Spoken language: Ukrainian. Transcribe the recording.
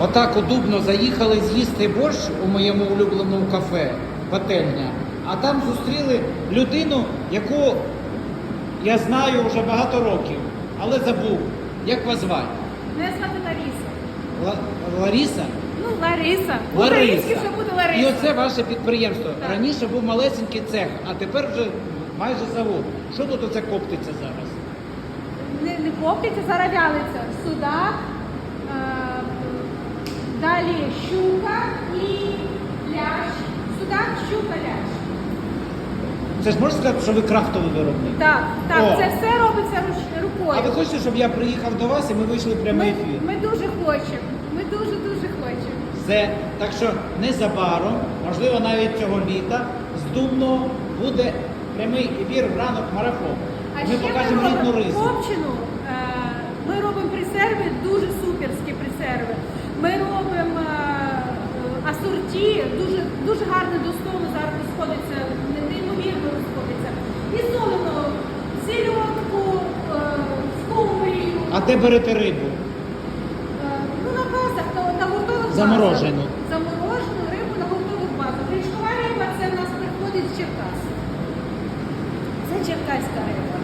Отак удобно заїхали з'їсти борщ у моєму улюбленому кафе, пательня. А там зустріли людину, яку я знаю вже багато років, але забув. Як вас звати? Мене звати Лариса. Ла- Ларіса? Ну, Лариса. Лариса. Українське вже буде І Лариса. оце ваше підприємство. Так. Раніше був малесенький цех, а тепер вже майже завод. Що тут оце коптиться зараз? Не, не коптиться, зараз вялиться. Судак, е, далі щука і лящ. Судак, щука, лящ. Це ж можна сказати, що ви крафтовий виробник? Так, так, О. це все робиться руч- рукою. А ви хочете, щоб я приїхав до вас і ми вийшли в прямий ми, ефір? ми дуже хочемо. Ми дуже-дуже хочемо. Все. Так що незабаром, можливо, навіть цього літа, з Думного буде прямий ефір в ранок марафон. А ми ще покажемо ми рідну робимо рису. копчену. е, Ми робимо пресерви, дуже суперські пресерви. Ми робимо е, асорті, дуже, гарно до столу зараз розходиться, не- неймовірно розходиться. І солимо сільотку, е, скумбрію. А де берете рибу? Е, Ну, на базах, на, на готових Заморожену. базах. Заморожену рибу на готових базах. Річкова риба це в нас приходить з Черкас. Це черкаська риба.